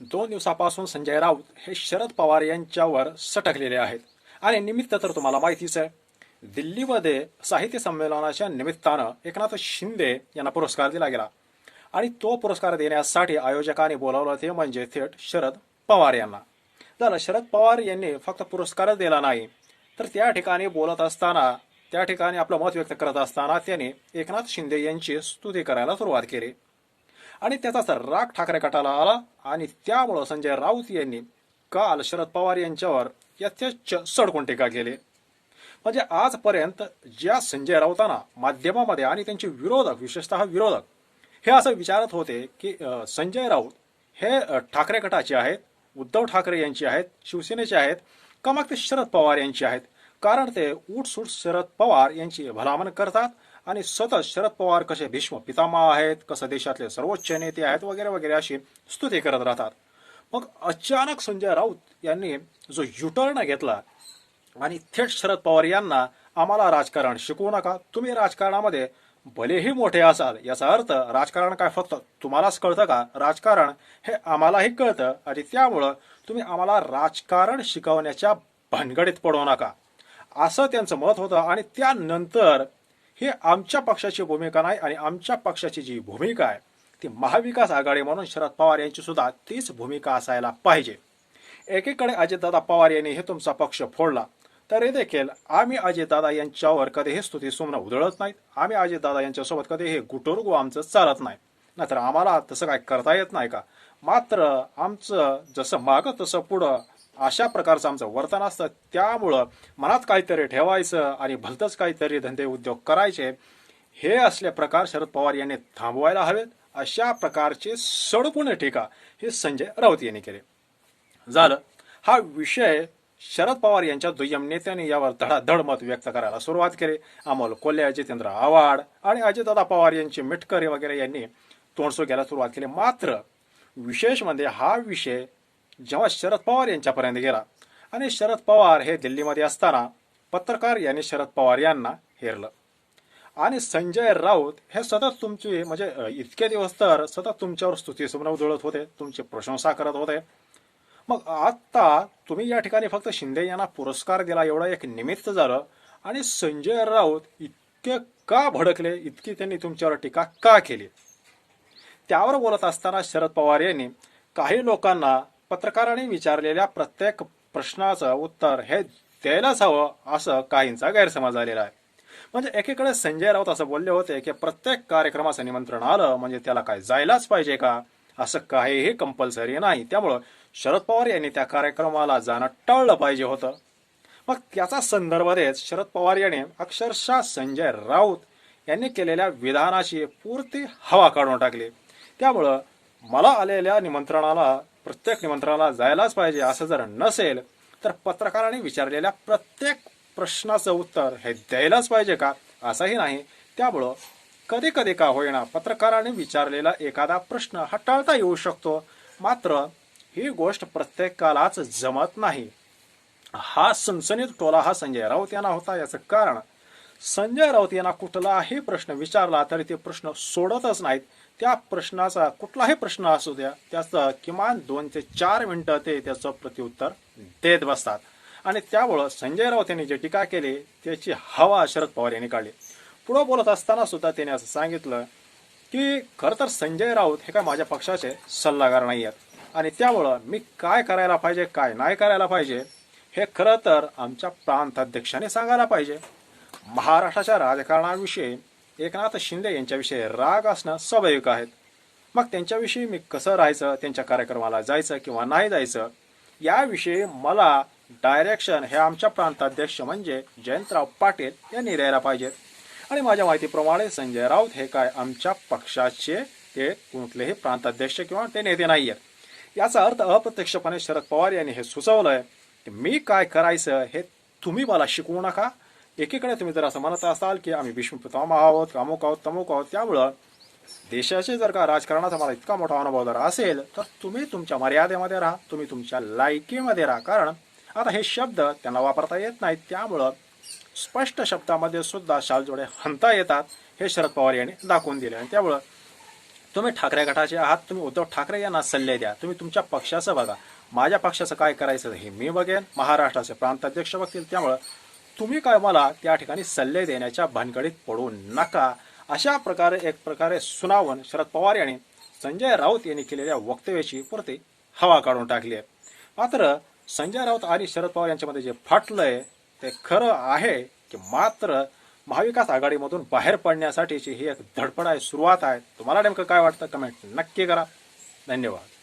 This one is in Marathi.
दोन दिवसापासून संजय राऊत हे शरद पवार यांच्यावर सटकलेले आहेत. आणि निमित्त तर तुम्हाला माहितीच आहे दिल्लीमध्ये साहित्य संमेलनाच्या निमित्तानं एकनाथ शिंदे यांना पुरस्कार दिला गेला. आणि तो पुरस्कार देण्यासाठी आयोजकांनी बोलावलं ते म्हणजे थेट शरद पवार यांना. झालं शरद पवार यांनी फक्त पुरस्कारच दिला नाही तर त्या ठिकाणी बोलत असताना त्या ठिकाणी आपलं मत व्यक्त करत असताना त्यांनी एकनाथ शिंदे यांची स्तुती करायला सुरुवात केली. आणि त्याचाच राग ठाकरे गटाला आला आणि त्यामुळं संजय राऊत यांनी काल शरद पवार यांच्यावर यथेच सडकून टीका केली. म्हणजे आजपर्यंत ज्या संजय राऊतांना माध्यमामध्ये आणि त्यांचे विरोधक विशेषतः विरोधक हे असं विचारत होते की संजय राऊत हे ठाकरे गटाचे आहेत उद्धव ठाकरे यांचे आहेत शिवसेनेचे आहेत का मग ते शरद पवार यांचे आहेत? कारण ते उठसूट शरद पवार यांची भलामण करतात आणि सतत शरद पवार कसे भीष्म पितामा आहेत कसं देशातले सर्वोच्च नेते आहेत वगैरे वगैरे अशी स्तुती करत राहतात. मग अचानक संजय राऊत यांनी जो युटर्न घेतला आणि थेट शरद पवार यांना आम्हाला राजकारण शिकवू नका तुम्ही राजकारणामध्ये भलेही मोठे असाल याचा अर्थ राजकारण काय फक्त तुम्हालाच कळतं का? राजकारण हे आम्हालाही कळतं आणि त्यामुळं तुम्ही आम्हाला राजकारण शिकवण्याच्या भानगडीत पडू नका. असं त्यांचं मत होतं आणि त्यानंतर ही आमच्या पक्षाची भूमिका नाही आणि आमच्या पक्षाची जी भूमिका आहे ती महाविकास आघाडी म्हणून शरद पवार यांची सुद्धा तीच भूमिका असायला पाहिजे. एकीकडे अजितदादा पवार यांनी हे तुमचा पक्ष फोडला तरी देखील आम्ही अजितदादा यांच्यावर कधीही स्तुती सुमनं उधळत नाहीत. आम्ही अजितदादा यांच्यासोबत कधी हे गुटोरगो आमचं चालत नाही. नाहीतर आम्हाला तसं काय करता येत नाही का? मात्र आमचं जसं मागं तसं पुढं अशा प्रकारचं आमचं वर्तन असतं. त्यामुळं मनात काहीतरी ठेवायचं आणि भलतंच काहीतरी धंदे उद्योग करायचे हे असले प्रकार शरद पवार यांनी थांबवायला हवेत. अशा प्रकारचे सडपूर्ण टीका हे संजय राऊत यांनी केले. झालं. हा विषय शरद पवार यांच्या दुय्यम नेत्यांनी यावर धडाधड मत व्यक्त करायला सुरुवात केली. अमोल कोल्हे जितेंद्र आव्हाड आणि अजितदादा पवार यांचे मिटकरी वगैरे यांनी तोंडसो घ्यायला सुरुवात केली. मात्र विशेष म्हणजे हा विषय जेव्हा शरद पवार यांच्यापर्यंत गेला आणि शरद पवार हे दिल्लीमध्ये असताना पत्रकार यांनी शरद पवार यांना हेरलं. आणि संजय राऊत हे सतत तुमची म्हणजे इतके दिवस तर सतत तुमच्यावर स्तुती सुमन उधळत होते तुमची प्रशंसा करत होते. मग आत्ता तुम्ही या ठिकाणी फक्त शिंदे यांना पुरस्कार दिला एवढं एक निमित्त झालं आणि संजय राऊत इतके का भडकले इतकी त्यांनी तुमच्यावर टीका का केली? त्यावर बोलत असताना शरद पवार यांनी काही लोकांना पत्रकारांनी विचारलेल्या प्रत्येक प्रश्नाचं उत्तर हे द्यायलाच हवं असं काहींचा गैरसमज झालेला आहे. म्हणजे एकीकडे संजय राऊत असं बोलले होते की प्रत्येक कार्यक्रमाचं निमंत्रण आलं म्हणजे त्याला काय जायलाच पाहिजे का? असं काहीही कंपल्सरी नाही. त्यामुळं शरद पवार यांनी त्या कार्यक्रमाला जाणं टाळलं पाहिजे होतं. मग त्याचा संदर्भ देत शरद पवार यांनी अक्षरशः संजय राऊत यांनी केलेल्या विधानाची पूर्ती हवा काढून टाकली. त्यामुळं मला आलेल्या निमंत्रणाला प्रत्येक निमंत्रणाला जायलाच पाहिजे असं जर नसेल तर पत्रकारांनी विचारलेल्या प्रत्येक प्रश्नाचं उत्तर हे द्यायलाच पाहिजे का? असंही नाही. त्यामुळं कधी कधी का होईना पत्रकारांनी विचारलेला एखादा प्रश्न हा टाळता येऊ शकतो. मात्र ही गोष्ट प्रत्येकालाच जमत नाही. हा सनसनीत टोला हा संजय राऊत यांना होता याचं कारण. संजय राऊत यांना कुठलाही प्रश्न विचारला तरी ते प्रश्न सोडतच नाहीत. त्या प्रश्नाचा कुठलाही प्रश्न असू द्या त्याचं किमान दोन ते चार मिनिटं ते त्याचं प्रत्युत्तर देत बसतात. आणि त्यामुळं संजय राऊत यांनी जे टीका केली त्याची हवा शरद पवार यांनी काढली. पुढं बोलत असताना सुद्धा त्याने असं सांगितलं की खरं तर संजय राऊत हे काय माझ्या पक्षाचे सल्लागार नाही आहेत आणि त्यामुळं मी काय करायला पाहिजे काय नाही करायला पाहिजे हे खरं तर आमच्या प्रांताध्यक्षाने सांगायला पाहिजे. महाराष्ट्राच्या राजकारणाविषयी एकनाथ शिंदे यांच्याविषयी राग असणं स्वाभाविक आहेत मग त्यांच्याविषयी मी कसं राहायचं त्यांच्या कार्यक्रमाला जायचं किंवा नाही जायचं याविषयी मला डायरेक्शन हे आमच्या प्रांताध्यक्ष म्हणजे जयंतराव पाटील यांनी द्यायला पाहिजेत आणि माझ्या माहितीप्रमाणे संजय राऊत हे काय आमच्या पक्षाचे ते कुठलेही प्रांताध्यक्ष किंवा ते नेते नाही आहेत याचा अर्थ अप्रत्यक्षपणे शरद पवार यांनी हे सुचवलंय की मी काय करायचं हे तुम्ही मला शिकवू नका एकीकडे तुम्ही जर असं म्हणत असाल की आम्ही भीष्म आहोत कामुक आहोत तमुक आहोत त्यामुळं देशाचे जर का राजकारणाचा मला इतका मोठा अनुभव जर असेल तर तुम्ही तुमच्या मर्यादेमध्ये राहा तुम्ही तुमच्या लायकीमध्ये राहा. कारण आता हे शब्द त्यांना वापरता येत नाहीत त्यामुळं स्पष्ट शब्दामध्ये सुद्धा शालजोडे हंता येतात. हे शरद पवार यांनी दाखवून दिले आणि त्यामुळं तुम्ही ठाकरे गटाचे आहात तुम्ही उद्धव ठाकरे यांना सल्ले द्या. तुम्ही तुमच्या पक्षाचं बघा. माझ्या पक्षाचं काय करायचं हे मी बघेन. महाराष्ट्राचे प्रांताध्यक्ष बघतील त्यामुळं तुम्ही काय मला त्या ठिकाणी सल्ले देण्याच्या भानगडीत पडू नका. अशा प्रकारे एक प्रकारे सुनावण शरद पवार यांनी संजय राऊत यांनी केलेल्या वक्तव्याची पुरते हवा काढून टाकली आहे. मात्र संजय राऊत आणि शरद पवार यांच्यामध्ये जे फाटलंय ते खरं आहे की मात्र महाविकास आघाडीमधून बाहेर पडण्यासाठीची ही एक धडपड आहे सुरुवात आहे. तुम्हाला नेमकं काय वाटतं? कमेंट नक्की करा. धन्यवाद.